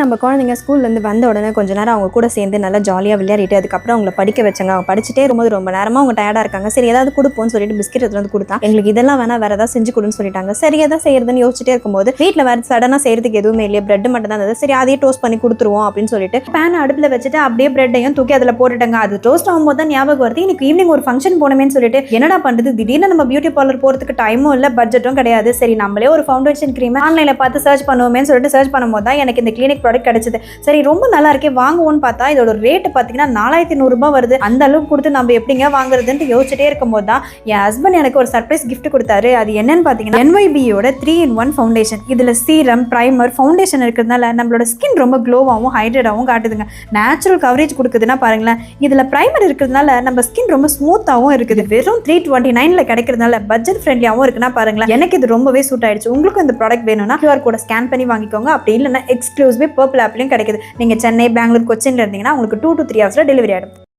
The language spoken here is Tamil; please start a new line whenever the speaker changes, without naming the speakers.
நம்ம குழந்தைங்க ஸ்கூல்லேருந்து வந்த உடனே கொஞ்ச நேரம் அவங்க கூட சேர்ந்து நல்லா ஜாலியாக விளையாடிட்டு அதுக்கப்புறம் அவங்கள படிக்க வச்சாங்க. அவங்க படிச்சுட்டே இருக்கும்போது ரொம்ப நேரமாக அவங்க டயர்டாக இருக்காங்க. சரி ஏதாவது கொடுப்போம்னு சொல்லிட்டு பிஸ்கெட் எடுத்து வந்து கொடுத்தா எங்களுக்கு இதெல்லாம் வேணா வேற ஏதாவது செஞ்சு கொடுன்னு சொல்லிட்டாங்க. சரி எதாவது செய்யறதுன்னு யோசிச்சுட்டே இருக்கும்போது வீட்டில் வேறு சடனாக செய்யறதுக்கு எதுவுமே இல்லையே பிரெட் மட்டும் தான் இருந்தது. சரி அதையே டோஸ்ட் பண்ணி கொடுத்துருவோம் அப்படின்னு சொல்லிட்டு பேன் அடுப்பில் வச்சுட்டு அப்படியே பிரெட்டையும் தூக்கி அதில் போட்டுட்டாங்க. அது டோஸ்ட் ஆகும்போது தான் ஞாபகம் வருது. இன்னைக்கு ஈவினிங் ஒரு ஃபங்க்ஷன் போனமேன்னு சொல்லிட்டு என்னடா பண்ணுறது திடீர்னு நம்ம பியூட்டி பார்லர் போகிறதுக்கு டைமும் இல்லை பட்ஜெட்டும் கிடையாது. சரி நம்மளே ஒரு ஃபவுண்டேஷன் கிரீம் ஆன்லைனில் பார்த்து சர்ச் பண்ணுவோமேன்னு சொல்லிட்டு சர்ச் பண்ணும்போது தான் எனக்கு இந்த கிளினிக் ப்ராடக்ட் கிடைச்சது. சரி ரொம்ப நல்லா இருக்கே வாங்குவோம்னு பார்த்தா இதோட ரேட்டு பார்த்தீங்கன்னா நாலாயிரத்தி நூறுரூபா வருது. அந்த அளவுக்கு கொடுத்து நம்ம எப்படிங்க வாங்குறதுன்ட்டு யோசிச்சுட்டே இருக்கும்போது தான் என் ஹஸ்பண்ட் எனக்கு ஒரு சர்ப்ரைஸ் கிஃப்ட் கொடுத்தாரு. அது என்னன்னு பார்த்தீங்கன்னா என்ஒய்பியோட த்ரீ இன் ஒன் ஃபவுண்டேஷன் இதில் சீரம் ப்ரைமர் ஃபவுண்டேஷன் இருக்கிறதுனால நம்மளோட ஸ்கின் ரொம்ப க்ளோவாகவும் ஹைட்ரேட்டாகவும் காட்டுதுங்க. நேச்சுரல் கவரேஜ் கொடுக்குதுன்னா பாருங்களேன் இதில் ப்ரைமர் இருக்கிறதுனால நம்ம ஸ்கின் ரொம்ப ஸ்மூத்தாகவும் இருக்குது. வெறும் த்ரீ டுவெண்ட்டி நைனில் கிடைக்கிறதுனால பட்ஜெட் ஃப்ரெண்ட்லியாகவும் இருக்குன்னா பாருங்களேன் எனக்கு இது ரொம்பவே சூட் ஆயிடுச்சு. உங்களுக்கும் இந்த ப்ராடக்ட் வேணும்னா கியூஆர் கோட ஸ்கேன் பண்ணி வாங்கிக்கோங்க. அப்படி இல்லைன்னா எக்ஸ்க்ளூசிவ் பர்பிள் ஆப்லையும் கிடைக்குது. நீங்கள் சென்னை பெங்களூர் கொச்சின்ல இருந்தீங்கன்னா உங்களுக்கு டூ டு த்ரீ ஹவர்ஸில் டெலிவரி ஆகிடும்